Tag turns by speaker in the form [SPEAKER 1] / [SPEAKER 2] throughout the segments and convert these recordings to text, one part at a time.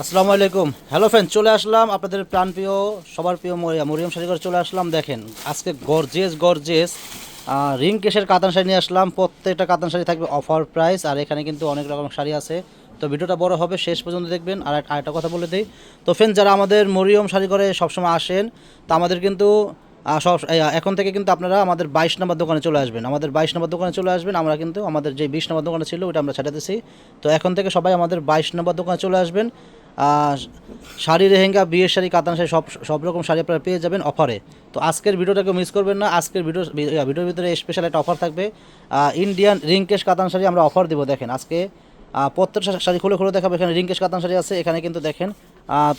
[SPEAKER 1] আসসালামু আলাইকুম। Hello friend চলে আসলাম আপনাদের প্রাণপ্রিয়, সবার প্রিয় মরিয়া মরিয়ম শাড়ি করে চলে আসলাম। দেখেন, আজকে গর্জেস গর্জেস রিং কেশের কাতান শাড়ি নিয়ে আসলাম। প্রত্যেকটা কাতান শাড়ি থাকবে অফার প্রাইস আর এখানে কিন্তু অনেক রকম শাড়ি আছে। তো ভিডিওটা বড় হবে, শেষ পর্যন্ত দেখবেন। আর আরেকটা কথা বলে দিই। তো ফ্রেন্ড যারা আমাদের মরিয়ম শাড়ি করে সবসময় আসেন, তো আমাদের কিন্তু সব এখন থেকে কিন্তু আপনারা আমাদের বাইশ নম্বর দোকানে চলে আসবেন। আমাদের বাইশ নম্বর দোকানে চলে আসবেন। আমরা কিন্তু আমাদের যে বিশ নম্বর দোকানে ছিল ওটা আমরা ছেড়েতেছি। তো এখন থেকে সবাই আমাদের বাইশ নম্বর দোকানে চলে আসবেন। শাড়ি রেহেঙ্গা বিয়ের শাড়ি, কাতান শাড়ি, সব সব রকম শাড়ি আপনারা পেয়ে যাবেন অফারে। তো আজকের ভিডিওটাকে মিস করবেন না। আজকের ভিডিও ভিডিওর ভিতরে স্পেশাল একটা অফার থাকবে। ইন্ডিয়ান রিঙ্কেশ কাতান শাড়ি আমরা অফার দেবো, দেখেন আজকে। পত্র শাড়ি খুলে খুলে দেখাবো। এখানে রিঙ্কেশ কাতান শাড়ি আছে, এখানে কিন্তু দেখেন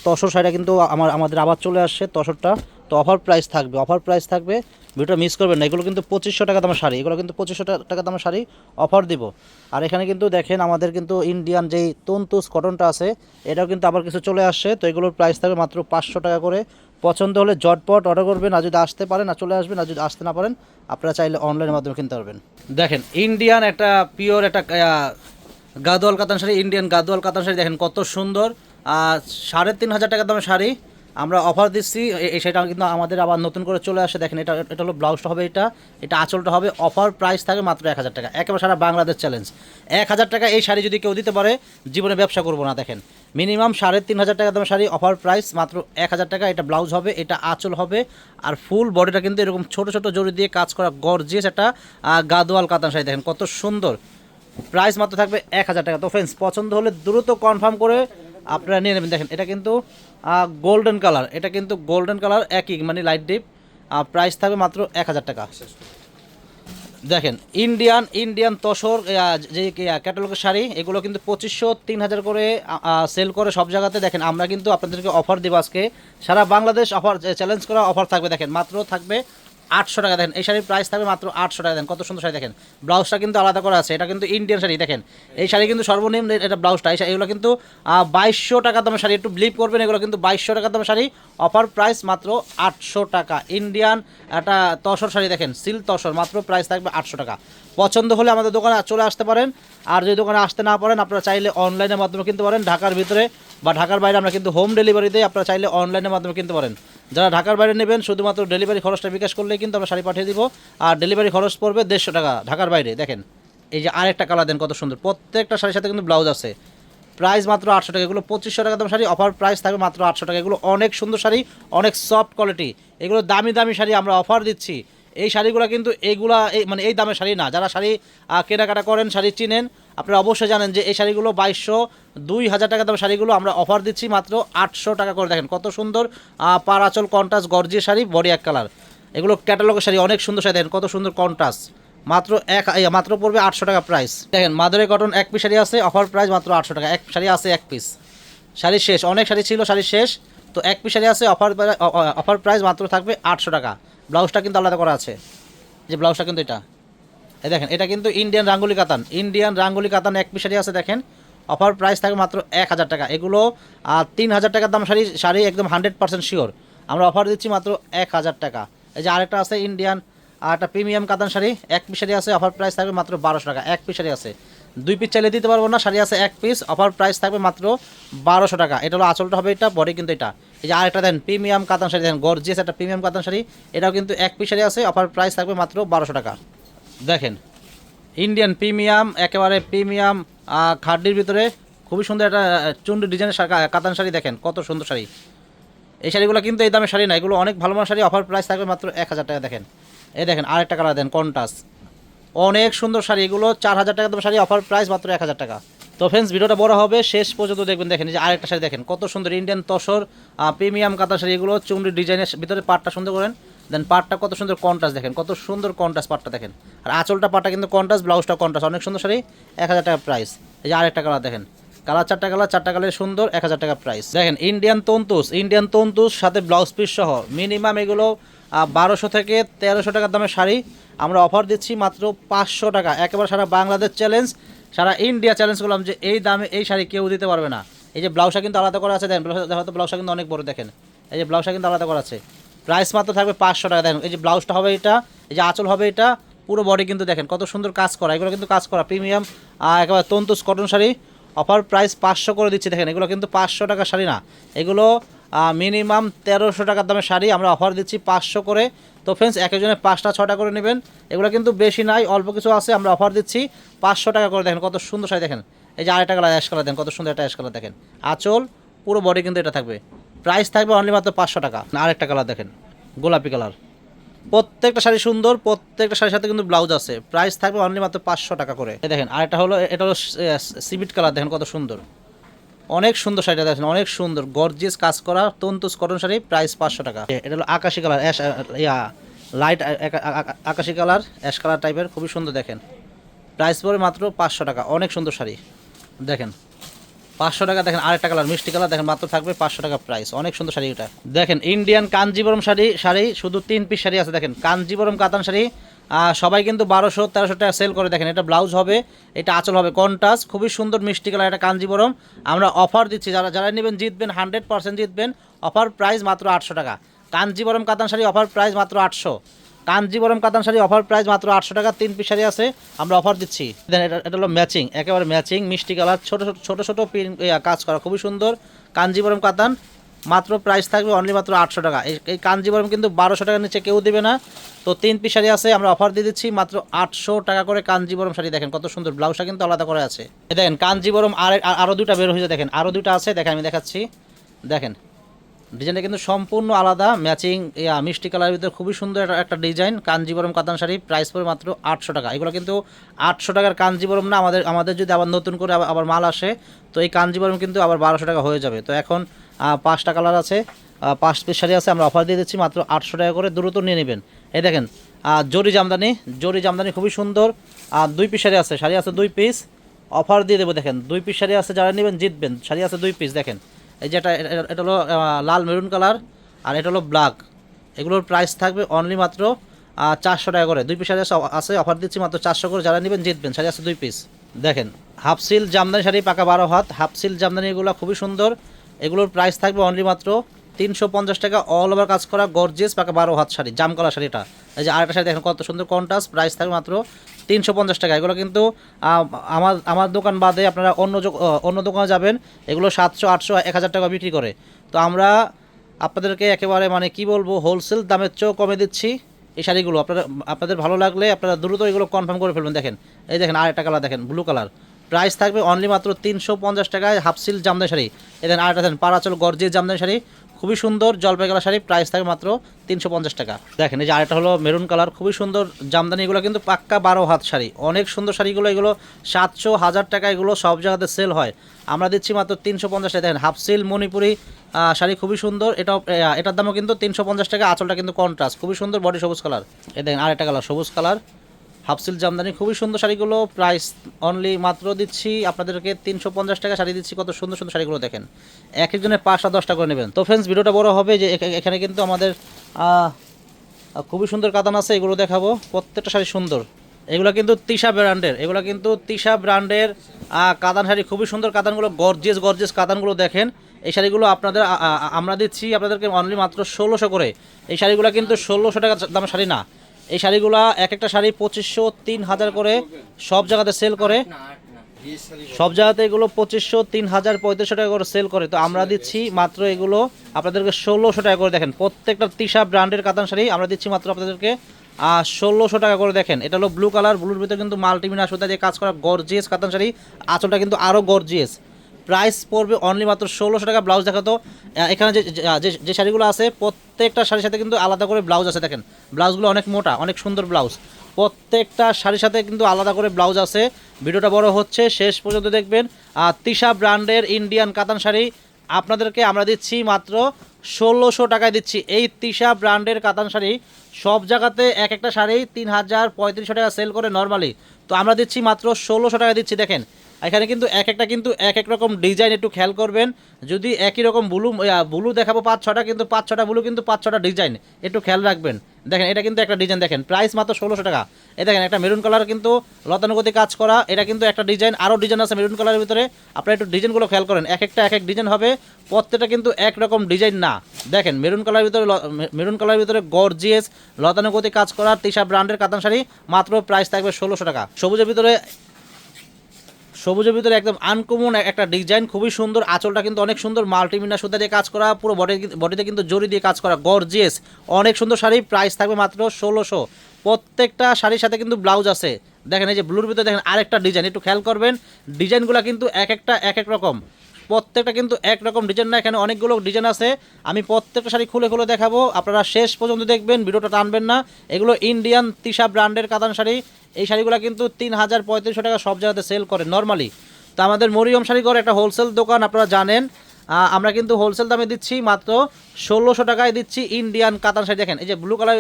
[SPEAKER 1] তসর শাড়িটা কিন্তু আমার আমাদের আবার চলে আসছে তসরটা। তো অফার প্রাইস থাকবে অফার প্রাইস থাকবে, ভিডিওটা মিস করবেন না। এগুলো কিন্তু পঁচিশশো টাকা দামের শাড়ি, এগুলো কিন্তু পঁচিশশো টাকা দামের শাড়ি অফার দিব। আর এখানে কিন্তু দেখেন আমাদের কিন্তু ইন্ডিয়ান যেই তন্তুস কটনটা আছে, এটাও কিন্তু আবার কিছু চলে আসছে। তো এগুলোর প্রাইস থাকবে মাত্র পাঁচশো টাকা করে। পছন্দ হলে জটপট অর্ডার করবেন, আর যদি আসতে পারেন, আর চলে আসবেন, আর যদি আসতে না পারেন, আপনারা চাইলে অনলাইনের মাধ্যমে কিনতে পারবেন। দেখেন ইন্ডিয়ান একটা পিওর একটা গাদোয়াল কাতান শাড়ি ইন্ডিয়ান গাদোয়াল কাতান শাড়ি দেখেন কত সুন্দর। আর সাড়ে তিন হাজার টাকা দামের শাড়ি আমরা অফার দিচ্ছি সেটা কিন্তু আমাদের আবার নতুন করে চলে আসে। দেখেন এটা এটা হলো ব্লাউজটা হবে এটা এটা আঁচলটা হবে অফার প্রাইস থাকে মাত্র এক হাজার টাকা। একেবারে সারা বাংলাদেশ চ্যালেঞ্জ এক হাজার টাকা এই শাড়ি যদি কেউ দিতে পারে, জীবনে ব্যবসা করব না, দেখেন। মিনিমাম সাড়ে তিন হাজার টাকা দামের শাড়ি অফার প্রাইস মাত্র এক হাজার টাকা, এটা ব্লাউজ হবে, এটা আঁচল হবে, আর ফুল বডিটা কিন্তু এরকম ছোট ছোট জড়ি দিয়ে কাজ করা গর্জিয়াস একটা গাদোয়াল কাতান শাড়ি, দেখেন কত সুন্দর। প্রাইস মাত্র থাকবে এক হাজার টাকা। তো ফ্রেন্ডস পছন্দ হলে দ্রুত কনফার্ম করে আপনারা নিয়ে নেবেন। দেখেন, এটা কিন্তু গোল্ডেন কালার এটা কিন্তু গোল্ডেন কালার একই মানে লাইট ডিপ প্রাইস থাকবে মাত্র এক হাজার টাকা। দেখেন ইন্ডিয়ান ইন্ডিয়ান তসর যে ক্যাটালগের শাড়ি, এগুলো কিন্তু পঁচিশশো, তিন হাজার করে সেল করে সব জায়গাতে। দেখেন, আমরা কিন্তু আপনাদেরকে অফার দেবো আজকে। সারা বাংলাদেশ অফার চ্যালেঞ্জ করা অফার থাকবে। দেখেন, মাত্র থাকবে আটশো টাকা দেখেন। এই শাড়ির প্রাইস থাকবে মাত্র আটশো টাকা দেখেন। কত সুন্দর শাড়ি দেখেন। ব্লাউজটা কিন্তু আলাদা করা আছে। এটা কিন্তু ইন্ডিয়ান শাড়ি দেখেন। এই শাড়ি কিন্তু সর্বনিম্ন এটা ব্লাউজটা। এই কিন্তু বাইশশো টাকা দামের শাড়ি। একটু বিলিভ করবেন, এগুলো কিন্তু বাইশশো টাকা দামের শাড়ি। অফার প্রাইস মাত্র আটশো টাকা। ইন্ডিয়ান একটা তসর শাড়ি দেখেন। সিল তসর। মাত্র প্রাইস থাকবে আটশো টাকা। পছন্দ হলে আমাদের দোকানে চলে আসতে পারেন। আর যদি দোকানে আসতে না পারেন, আপনারা চাইলে অনলাইনের মাধ্যমে কিনতে পারেন। ঢাকার ভিতরে বা ঢাকার বাইরে আমরা কিন্তু হোম ডেলিভারি দিই। আপনারা চাইলে অনলাইনের মাধ্যমে কিনতে পারেন। যারা ঢাকার বাইরে নেবেন, শুধুমাত্র ডেলিভারি খরচটা বিকাশ করলেই কিন্তু আমরা শাড়ি পাঠিয়ে দিব। আর ডেলিভারি খরচ পড়বে দেড়শো টাকা ঢাকার বাইরে। দেখেন, এই যে আরেকটা কালার দেন কত সুন্দর। প্রত্যেকটা শাড়ির সাথে কিন্তু ব্লাউজ আছে। প্রাইস মাত্র আটশো টাকা। এগুলো পঁচিশশো টাকা দাম শাড়ি অফার প্রাইস থাকবে মাত্র আটশো টাকা। এগুলো অনেক সুন্দর শাড়ি, অনেক সফট কোয়ালিটি এগুলো দামি দামি শাড়ি আমরা অফার দিচ্ছি। এই শাড়িগুলো কিন্তু এইগুলা এই মানে এই দামের শাড়ি না। যারা শাড়ি কেনাকাটা করেন, শাড়ি চিনেন আপনারা অবশ্যই জানেন যে এই শাড়িগুলো বাইশশো দুই হাজার টাকা দামের শাড়িগুলো আমরা অফার দিচ্ছি মাত্র আটশো টাকা করে। দেখেন কত সুন্দর পারাচল কন্টাস গর্জিয়া শাড়ি বডি এক কালার এগুলো ক্যাটালগের শাড়ি, অনেক সুন্দর শাড়ি। দেখেন কত সুন্দর কন্টাস মাত্র এক মাত্র পড়বে আটশো টাকা প্রাইস দেখেন মাদুরে কটন এক পিস শাড়ি আছে অফার প্রাইস মাত্র আটশো টাকা। এক শাড়ি আছে এক পিস শাড়ি শেষ, অনেক শাড়ি ছিল, শাড়ি শেষ। তো এক পিস শাড়ি আছে অফার অফার প্রাইস মাত্র থাকবে আটশো টাকা। ব্লাউজটা কিন্তু আলাদা করা আছে। যে ব্লাউজটা কিন্তু এটা। এই দেখেন, এটা কিন্তু ইন্ডিয়ান রাঙ্গুলি কাতান। ইন্ডিয়ান রাঙ্গুলি কাতান এক পিস শাড়ি আছে, দেখেন। অফার প্রাইস থাকবে মাত্র এক হাজার টাকা। এগুলো তিন হাজার টাকার দাম শাড়ি শাড়ি একদম হান্ড্রেড পার্সেন্ট শিওর আমরা অফার দিচ্ছি মাত্র এক হাজার টাকা। এই যে আরেকটা আছে ইন্ডিয়ান আর একটা প্রিমিয়াম কাতান শাড়ি, এক পিস শাড়ি আছে অফার প্রাইস থাকবে মাত্র বারোশো টাকা। এক পিস শাড়ি আছে। দুই পিস চাইলে দিতে পারব না, শাড়ি আছে এক পিস অফার প্রাইস থাকবে মাত্র বারোশো টাকা। এটা হলো আঁচলটা হবে এটা বডি কিন্তু এটা। এই যে আরেকটা then premium katan sari then gorgeous একটা প্রিমিয়াম কাতান শাড়ি। এটাও কিন্তু এক পিস শাড়ি আছে অফার প্রাইস থাকবে মাত্র বারোশো টাকা। দেখেন ইন্ডিয়ান প্রিমিয়াম একেবারে প্রিমিয়াম খাড্ডির ভিতরে খুবই সুন্দর একটা চুন্ডি ডিজাইনের কাতান শাড়ি দেখেন, কত সুন্দর শাড়ি। এই শাড়িগুলো কিন্তু এই দামে শাড়ি না, এগুলো অনেক ভালো মানের শাড়ি অফার প্রাইস থাকবে মাত্র এক হাজার টাকা, দেখেন। এই দেখেন, আরেকটা কালার দেন কন্টাস অনেক সুন্দর শাড়ি, এগুলো চার হাজার টাকা দাম শাড়ি অফার প্রাইস মাত্র এক হাজার টাকা। তো ফ্রেন্ডস ভিডিওটা বড় হবে, শেষ পর্যন্ত দেখবেন, দেখেন যে আরেকটা শাড়ি দেখেন, কত সুন্দর ইন্ডিয়ান তসর প্রিমিয়াম কাতার শাড়ি, এগুলো চুন্ডি ডিজাইনের ভিতরে পাটটা সুন্দর করেন। দেন পাটটা কত সুন্দর কন্টাস দেখেন, কত সুন্দর কন্টাস পাটটা দেখেন। আর আঁচলটা পাটটা কিন্তু কন্টাস ব্লাউজটা কন্টাস অনেক সুন্দর শাড়ি, এক হাজার টাকা প্রাইস এই যে আরেকটা কালার দেখেন। কালার চারটা কালার চারটা কালার সুন্দর, এক হাজার টাকা প্রাইস দেখেন ইন্ডিয়ান তন্তুস ইন্ডিয়ান তন্তুস, সাথে ব্লাউজ পিস সহ। মিনিমাম এগুলো বারোশো থেকে তেরোশো টাকার দামের শাড়ি। আমরা অফার দিচ্ছি মাত্র পাঁচশো টাকা। একেবারে সারা বাংলাদেশ চ্যালেঞ্জ সারা ইন্ডিয়া চ্যালেঞ্জ করলাম যে এই দামে এই শাড়ি কেউ দিতে পারবে না। এই যে ব্লাউজটা কিন্তু আলাদা করা আছে ব্লাউজটা হয়তো ব্লাউজটা কিন্তু অনেক বড় দেখেন। এই যে ব্লাউজটা কিন্তু আলাদা করা আছে। প্রাইস মাত্র থাকবে পাঁচশো টাকা। দেখেন, এই যে ব্লাউজটা হবে এটা, এই যে আঁচল হবে এটা, পুরো বডি কিন্তু দেখেন কত সুন্দর কাজ করা। এগুলো কিন্তু কাজ করা প্রিমিয়াম একেবারে তন্তুস কটন শাড়ি। অফার প্রাইস পাঁচশো করে দিচ্ছি। দেখেন, এগুলো কিন্তু পাঁচশো টাকা শাড়ি না। এগুলো মিনিমাম তেরোশো টাকার দামের শাড়ি। আমরা অফার দিচ্ছি পাঁচশো করে। তো ফ্রেন্ডস এক একজনের পাঁচটা ছটা করে নেবেন। এগুলো কিন্তু বেশি নাই, অল্প কিছু আছে। আমরা অফার দিচ্ছি পাঁচশো টাকা করে। দেখেন, কত সুন্দর শাড়ি। দেখেন, এই যে আরেকটা কালার অ্যাশ কালার দেখেন, কত সুন্দর একটা অ্যাশ কালার দেখেন, আঁচল, পুরো বডি কিন্তু এটা থাকবে। প্রাইস থাকবে অনলি মাত্র পাঁচশো টাকা। আরেকটা কালার দেখেন, গোলাপি কালার প্রত্যেকটা শাড়ি সুন্দর, প্রত্যেকটা শাড়ির সাথে কিন্তু ব্লাউজ আছে। প্রাইস থাকবে অনলি মাত্র পাঁচশো টাকা করে। দেখেন আর আরেকটা হলো, এটা হলো সিবিট কালার দেখেন কত সুন্দর। অনেক সুন্দর শাড়িটা দেখেন, অনেক সুন্দর গর্জিয়াস কাজ করা তন্তুস কটন শাড়ি প্রাইস পাঁচশো টাকা। এটা হলো আকাশি কালার অ্যাশ ইয়া লাইট আকাশি কালার অ্যাশ কালার টাইপের খুবই সুন্দর দেখেন। প্রাইস পড়ে মাত্র পাঁচশো টাকা, অনেক সুন্দর শাড়ি। দেখেন পাঁচশো টাকা, দেখেন আরেকটা কালার মিষ্টি কালার দেখেন মাত্র থাকবে পাঁচশো টাকা প্রাইস অনেক সুন্দর শাড়ি এটা। দেখেন ইন্ডিয়ান কাঞ্জিবরম শাড়ি শাড়ি, শুধু তিন পিস শাড়ি আছে, দেখেন কাঞ্জিবরম কাতান শাড়ি। সবাই কিন্তু বারোশো, তেরোশো টাকা সেল করে, দেখেন এটা ব্লাউজ হবে, এটা আঁচল হবে কন্টাস খুবই সুন্দর মিষ্টি কালার এটা কাঞ্জিবরম আমরা অফার দিচ্ছি, যারা যারা নেবেন জিতবেন হান্ড্রেড পার্সেন্ট জিতবেন অফার প্রাইস মাত্র আটশো টাকা। কাঞ্জিবরম কাতান শাড়ি অফার প্রাইস মাত্র আটশো। কাঞ্জিবরম কাতান শাড়ি অফার প্রাইস মাত্র আটশো টাকা, তিন পিস শাড়ি আছে। আমরা অফার দিচ্ছি। এটা এটা হলো ম্যাচিং একেবারে ম্যাচিং মিষ্টি কালার ছোটো ছোটো ছোটো কাজ করা, খুবই সুন্দর। কাঞ্জিবরম কাতান, মাত্র প্রাইস থাকবে অনলি মাত্র আটশো টাকা। এই কাঞ্জিবরম কিন্তু বারোশো টাকার নিচে কেউ দেবে না। তো তিন পিস শাড়ি আছে, আমরা অফার দিয়ে দিচ্ছি, মাত্র আটশো টাকা করে কাঞ্জিবরম শাড়ি দেখেন, কত সুন্দর ব্লাউজটা কিন্তু আলাদা করে আছে। দেখেন কাঞ্জিবরম আর- আরও দুটা বের হয়েছে, দেখেন আরও দুটা আছে, দেখেন, আমি দেখাচ্ছি। দেখেন ডিজাইনটা কিন্তু সম্পূর্ণ আলাদা ম্যাচিং মিষ্টি কালারের ভিতরে খুবই সুন্দর একটা- ডিজাইন, কাঞ্জিবরম কাতান শাড়ি প্রাইস পড়ে মাত্র আটশো টাকা। এগুলো কিন্তু আটশো টাকার কাঞ্জিবরম না, আমাদের আমাদের যদি আবার নতুন করে আবার- মাল আসে, তো এই কাঞ্জিবরম কিন্তু আবার বারোশো টাকা হয়ে যাবে। তো এখন পাঁচটা কালার আছে পাঁচ পিস শাড়ি আছে, আমরা অফার দিয়ে দিচ্ছি, মাত্র আটশো টাকা করে দ্রুত নিয়ে নেবেন। এই দেখেন জরি জামদানি জরি জামদানি খুবই সুন্দর, আর দুই পিস শাড়ি আছে শাড়ি আছে দুই পিস অফার দিয়ে দেবো, দেখেন, দুই পিস শাড়ি আছে, যারা নেবেন জিতবেন, শাড়ি আছে দুই পিস দেখেন। এই যে এটা, এটা- হলো লাল মেরুন কালার আর এটা হলো ব্ল্যাক। এগুলোর প্রাইস থাকবে অনলি মাত্র চারশো টাকা করে। দুই পিস শাড়ি আছে- অফার দিচ্ছি মাত্র চারশো করে। যারা নেবেন জিতবেন, শাড়ি আছে দুই পিস দেখেন হাফ সিল জামদানি শাড়ি পাকা বারো হাত হাফ সিল জামদানি এগুলো খুবই সুন্দর। এগুলোর প্রাইস থাকবে অনলি মাত্র তিনশো পঞ্চাশ টাকা অল ওভার কাজ করা গর্জিয়াস পাকা বারো হাত শাড়ি, জাম কালার শাড়িটা এই যে আরেকটা শাড়ি দেখেন কত সুন্দর কন্টাস প্রাইস থাকবে মাত্র তিনশো পঞ্চাশ টাকা। এগুলো কিন্তু আমার আমার দোকান বাদে আপনারা অন্য অন্য দোকানে যাবেন, এগুলো সাতশো, আটশো, এক হাজার টাকা বিক্রি করে। তো আমরা আপনাদেরকে একেবারে মানে কি বলব হোলসেল দামের চেয়েও কমে দিচ্ছি এই শাড়িগুলো। আপনারা, আপনাদের ভালো লাগলে আপনারা দ্রুত এগুলো কনফার্ম করে ফেলবেন। দেখেন, এই দেখেন আরেকটা কালার দেখেন ব্লু কালার প্রাইস থাকবে অনলি মাত্র তিনশো পঞ্চাশ টাকায় হাফ সিল জামদানি শাড়ি। দেখেন আরেকটা দেখেন পারাচল গর্জিয়ে জামদানি শাড়ি। খুবই সুন্দর জলপাই কালার শাড়ি প্রাইস থাকে মাত্র তিনশো পঞ্চাশ টাকা। দেখেন, এই যে আরেকটা হলো মেরুন কালার খুবই সুন্দর জামদানি, এগুলো কিন্তু পাক্কা বারো হাত শাড়ি। অনেক সুন্দর শাড়িগুলো, এগুলো সাতশো হাজার টাকা, এগুলো সব জায়গাতে সেল হয়। আমরা দিচ্ছি মাত্র তিনশো পঞ্চাশ টাকা। দেখেন হাফ সিল মণিপুরি শাড়ি খুবই সুন্দর। এটাও এটার দামও কিন্তু তিনশো পঞ্চাশ টাকা, আঁচলটা কিন্তু কন্ট্রাস্ট খুবই সুন্দর বডি সবুজ কালার এ দেখেন, আরেকটা কালার সবুজ কালার হাফসিল জামদানি খুবই সুন্দর শাড়িগুলো। প্রাইস অনলি মাত্র দিচ্ছি আপনাদেরকে তিনশো পঞ্চাশ টাকা শাড়ি দিচ্ছি। কত সুন্দর সুন্দর শাড়িগুলো দেখেন। এক একজনের পাঁচটা দশটা করে নেবেন। তো ফ্রেন্ডস ভিডিওটা বড় হবে যে এখ- এখানে কিন্তু আমাদের খুবই সুন্দর কাতান আছে, এগুলো দেখাবো। প্রত্যেকটা শাড়ি সুন্দর। এগুলো কিন্তু তিশা ব্র্যান্ডের। এগুলো কিন্তু তিশা ব্র্যান্ডের কাতান শাড়ি। খুবই সুন্দর কাতানগুলো গর্জিয়াস গর্জিয়াস কাতানগুলো দেখেন। এই শাড়িগুলো আপনাদের আমরা দিচ্ছি আপনাদেরকে অনলি মাত্র ষোলোশো করে। এই শাড়িগুলো কিন্তু ষোলোশো টাকা দামের শাড়ি না। এই শাড়িগুলো এক একটা শাড়ি পঁচিশশো, তিন হাজার করে সব জায়গাতে সেল করে। সব জায়গাতে এগুলো পঁচিশশো, তিন হাজার, পঁয়ত্রিশশো টাকা করে সেল করে। তো আমরা দিচ্ছি মাত্র এগুলো আপনাদেরকে ষোলোশো টাকা করে দেখেন। প্রত্যেকটা তিশা ব্র্যান্ডের কাতান শাড়ি আমরা দিচ্ছি মাত্র আপনাদেরকে ষোলোশো টাকা করে দেখেন। এটা হলো ব্লু কালার ব্লুর ভিতরে কিন্তু মাল্টিমিনা সুতা দিয়ে কাজ করা গর্জিয়াস কাতান শাড়ি। আঁচলটা কিন্তু আরও গর্জিয়াস প্রাইস পড়বে অনলি মাত্র ষোলোশো টাকা ব্লাউজ দেখাতো। এখানে যে, যে- শাড়িগুলো আছে, প্রত্যেকটা শাড়ির সাথে কিন্তু আলাদা করে ব্লাউজ আছে, দেখেন। ব্লাউজগুলো অনেক মোটা, অনেক সুন্দর ব্লাউজ প্রত্যেকটা শাড়ির সাথে কিন্তু আলাদা করে ব্লাউজ আছে। ভিডিওটা বড় হচ্ছে, শেষ পর্যন্ত দেখবেন। আর তিশা ব্র্যান্ডের ইন্ডিয়ান কাতান শাড়ি আপনাদেরকে আমরা দিচ্ছি মাত্র ষোলোশো টাকায় দিচ্ছি। এই তিশা ব্র্যান্ডের কাতান শাড়ি সব জায়গাতে এক একটা শাড়ি তিন হাজার পঁয়ত্রিশশো টাকা সেল করে নর্মালি তো আমরা দিচ্ছি মাত্র ষোলোশো টাকা দিচ্ছি, দেখেন। এখানে কিন্তু এক একটা কিন্তু এক এক রকম ডিজাইন একটু খেয়াল করবেন। যদি একই রকম ব্লু ব্লু দেখাবো পাঁচ ছটা, কিন্তু পাঁচ ছটা ব্লু, কিন্তু পাঁচ ছটা ডিজাইন। একটু খেয়াল রাখবেন। দেখেন, এটা কিন্তু একটা ডিজাইন দেখেন। প্রাইস মাত্র ষোলোশো টাকা। এ দেখেন, একটা মেরুন কালার কিন্তু লতানুগতি কাজ করা। এটা কিন্তু একটা ডিজাইন, আরও ডিজাইন আছে মেরুন কালারের ভিতরে। আপনারা একটু ডিজাইনগুলো খেয়াল করেন। এক একটা, এক এক ডিজাইন হবে। প্রত্যেকটা কিন্তু একরকম ডিজাইন না। দেখেন, মেরুন কালারের ভিতরে মেরুন কালারের ভিতরে গর্জিয়াস, লতানুগতি কাজ করা, তিশা ব্র্যান্ডের কাতান শাড়ি। মাত্র প্রাইস থাকবে ষোলোশো টাকা। সবুজের ভিতরে সবুজের ভিতরে একদম আনকমন একটা ডিজাইন খুবই সুন্দর। আঁচলটা কিন্তু অনেক সুন্দর। মাল্টিমিনা সুতা দিয়ে কাজ করা, পুরো বডি বডিতে কিন্তু জড়ি দিয়ে কাজ করা। গর্জিয়াস অনেক সুন্দর শাড়ি। প্রাইস থাকবে মাত্র ষোলোশো। প্রত্যেকটা শাড়ির সাথে কিন্তু ব্লাউজ আছে। দেখেন এই যে ব্লুর ভিতরে দেখেন আরেকটা ডিজাইন একটু খেয়াল করবেন ডিজাইনগুলো কিন্তু এক একটা এক এক রকম। প্রত্যেকটা কিন্তু একরকম ডিজাইন না, এখানে অনেকগুলো ডিজাইন আছে। আমি প্রত্যেকটা শাড়ি খুলে খুলে দেখাবো। আপনারা শেষ পর্যন্ত দেখবেন, ভিডিওটা টানবেন না। এগুলো ইন্ডিয়ান তিশা ব্র্যান্ডের কাতান শাড়ি। এই শাড়িগুলো কিন্তু তিন হাজার পঁয়ত্রিশশো টাকা সব জায়গাতে সেল করে নর্মালি তো আমাদের মরিয়ম শাড়ি ঘর একটা হোলসেল দোকান, আপনারা জানেন। আমরা কিন্তু হোলসেল দামে দিচ্ছি মাত্র ষোলোশো টাকায় দিচ্ছি ইন্ডিয়ান কাতান শাড়ি। দেখেন, এই যে ব্লু কালার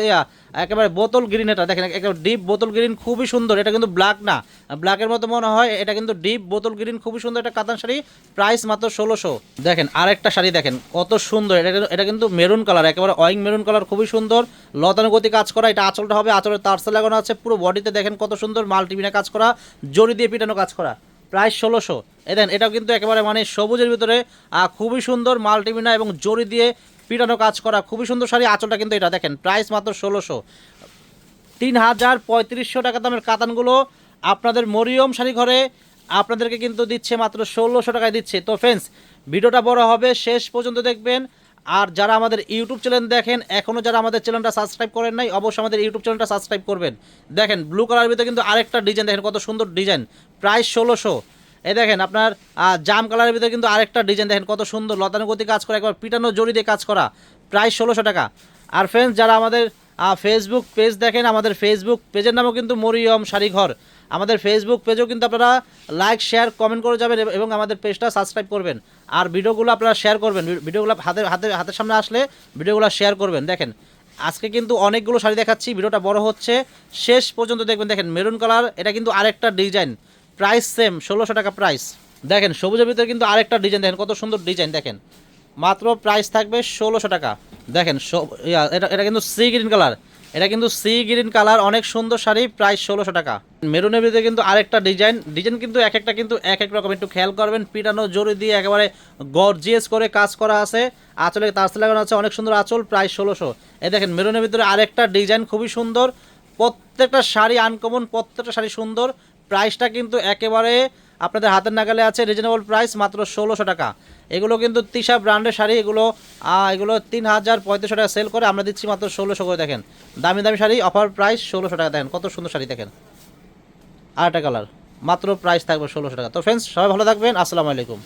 [SPEAKER 1] একেবারে বোতল গ্রিন এটা। দেখেন, একেবারে ডিপ বোতল গ্রিন খুবই সুন্দর। এটা কিন্তু ব্ল্যাক না। ব্ল্যাকের মতো মনে হয়, এটা কিন্তু ডিপ বোতল গ্রিন খুবই সুন্দর একটা কাতান শাড়ি। প্রাইস মাত্র ষোলোশো। দেখেন, আরেকটা শাড়ি দেখেন, কত সুন্দর। এটা এটা কিন্তু মেরুন কালার একেবারে অয়িং মেরুন কালার খুবই সুন্দর। লতানুগতি কাজ করা, এটা আঁচলটা হবে, আঁচলের তারসে লাগানো আছে পুরো বডিতে দেখেন, কত সুন্দর মাল্টিমিনা কাজ করা, জড়ি দিয়ে পিটানো কাজ করা। প্রাইস ষোলোশো। এ দেন এটাও কিন্তু একেবারে মানে সবুজের ভিতরে খুবই সুন্দর মাল্টিমিনা এবং জড়ি দিয়ে পিটানো কাজ করা খুবই সুন্দর শাড়ি। আঁচলটা কিন্তু এটা, দেখেন প্রাইস মাত্র ষোলোশো। তিন হাজার পঁয়ত্রিশশো টাকা দামের কাতানগুলো আপনাদের মরিয়ম শাড়ি ঘরে, আপনাদেরকে কিন্তু দিচ্ছে মাত্র ষোলোশো টাকায় দিচ্ছে। তো ফ্রেন্ডস ভিডিওটা বড় হবে, শেষ পর্যন্ত দেখবেন। আর যারা আমাদের ইউটিউব চ্যানেল দেখেন এখনও যারা আমাদের চ্যানেলটা সাবস্ক্রাইব করেন নাই, অবশ্যই আমাদের ইউটিউব চ্যানেলটা সাবস্ক্রাইব করবেন। দেখেন ব্লু কালার ভিতরে কিন্তু আরেকটা ডিজাইন দেখেন কত সুন্দর ডিজাইন প্রায় ষোলোশো। এই দেখেন, আপনার জাম কালারের ভিতরে কিন্তু আরেকটা ডিজাইন দেখেন কত সুন্দর। লতানুগতি কাজ করা, একবার পিটানো জড়ি দিয়ে কাজ করা। প্রায় ষোলোশো টাকা। আর ফ্রেন্ডস যারা আমাদের ফেসবুক পেজ দেখেন, আমাদের ফেসবুক পেজের নামও কিন্তু মরিয়ম শাড়িঘর। আমাদের ফেসবুক পেজেও কিন্তু আপনারা লাইক শেয়ার কমেন্ট করে যাবেন এবং- আমাদের পেজটা সাবস্ক্রাইব করবেন। আর ভিডিওগুলো আপনারা শেয়ার করবেন। ভিডিওগুলো হাতে হাতে হাতের সামনে আসলে ভিডিওগুলো শেয়ার করবেন। দেখেন, আজকে কিন্তু অনেকগুলো শাড়ি দেখাচ্ছি। ভিডিওটা বড় হচ্ছে। শেষ পর্যন্ত দেখবেন, দেখেন মেরুন কালার এটা কিন্তু আরেকটা ডিজাইন প্রাইস সেম ষোলোশো টাকা প্রাইস দেখেন, সবুজের ভিতরে কিন্তু আরেকটা ডিজাইন দেখেন, কত সুন্দর ডিজাইন দেখেন। মাত্র প্রাইস থাকবে ষোলোশো টাকা। দেখেন এটা এটা কিন্তু সি গ্রিন কালার এটা কিন্তু সি গ্রিন কালার অনেক সুন্দর শাড়ি প্রাইস ষোলোশো টাকা। মেরুনের ভিতরে কিন্তু আরেকটা ডিজাইন ডিজাইন কিন্তু এক একটা কিন্তু এক এক রকম, একটু খেয়াল করবেন, পিটানো জোরে দিয়ে একেবারে গর্জিয়াস করে কাজ করা আছে। আঁচলে তার লাগানো আছে অনেক সুন্দর আঁচল, প্রায় ষোলোশো। এই দেখেন, মেরুনের ভিতরে আরেকটা ডিজাইন খুবই সুন্দর। প্রত্যেকটা শাড়ি আনকমন প্রত্যেকটা শাড়ি সুন্দর। প্রাইসটা কিন্তু একেবারে আপনাদের হাতের নাগালে আছে রিজনেবল প্রাইস মাত্র ষোলোশো টাকা। এগুলো কিন্তু তিশা ব্র্যান্ডের শাড়ি, এগুলো এগুলো তিন হাজার পঁয়ত্রিশশো টাকা সেল করে, আমরা দিচ্ছি মাত্র ষোলোশো করে, দেখেন। দামি দামি শাড়ি অফার প্রাইস ষোলোশো টাকা, দেখেন, কত সুন্দর শাড়ি, দেখেন। আরেকটা কালার মাত্র প্রাইস থাকবে ষোলোশো টাকা। তো ফ্রেন্ডস সবাই ভালো থাকবেন, আসসালামু আলাইকুম।